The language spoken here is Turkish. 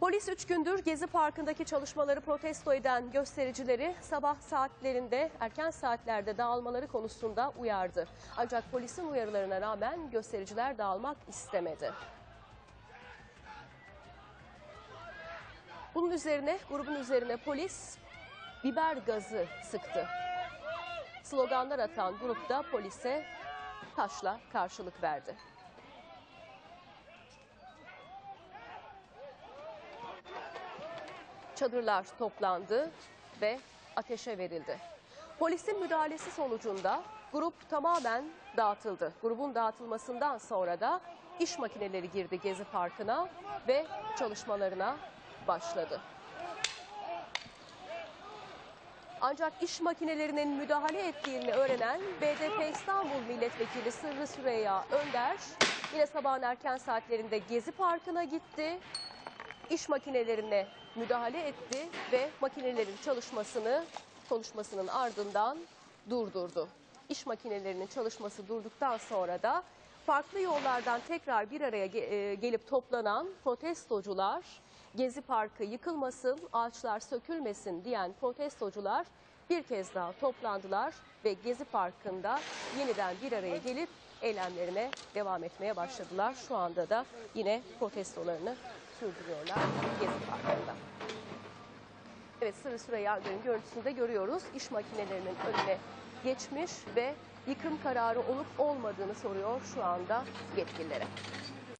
Polis 3 gündür Gezi Parkı'ndaki çalışmaları protesto eden göstericileri sabah saatlerinde erken saatlerde dağılmaları konusunda uyardı. Ancak polisin uyarılarına rağmen göstericiler dağılmak istemedi. Bunun üzerine grubun üzerine polis biber gazı sıktı. Sloganlar atan grupta polise taşla karşılık verdi. Çadırlar toplandı ve ateşe verildi. Polisin müdahalesi sonucunda grup tamamen dağıtıldı. Grubun dağıtılmasından sonra da iş makineleri girdi Gezi Parkı'na ve çalışmalarına başladı. Ancak iş makinelerinin müdahale ettiğini öğrenen BDP İstanbul Milletvekili Sırrı Süreyya Önder yine sabahın erken saatlerinde Gezi Parkı'na gitti. İş makinelerine müdahale etti ve makinelerin çalışmasını konuşmasının ardından durdurdu. İş makinelerinin çalışması durduktan sonra da farklı yollardan tekrar bir araya e, gelip toplanan protestocular Gezi Parkı yıkılmasın, ağaçlar sökülmesin diyen protestocular bir kez daha toplandılar ve Gezi Parkı'nda yeniden bir araya gelip eylemlerine devam etmeye başladılar. Şu anda da yine protestolarını sürdürüyorlar Gezi Parkı'nda. Evet Sırrı Süreyya görüntüsünde görüyoruz. İş makinelerinin önüne geçmiş ve yıkım kararı olup olmadığını soruyor şu anda yetkililere.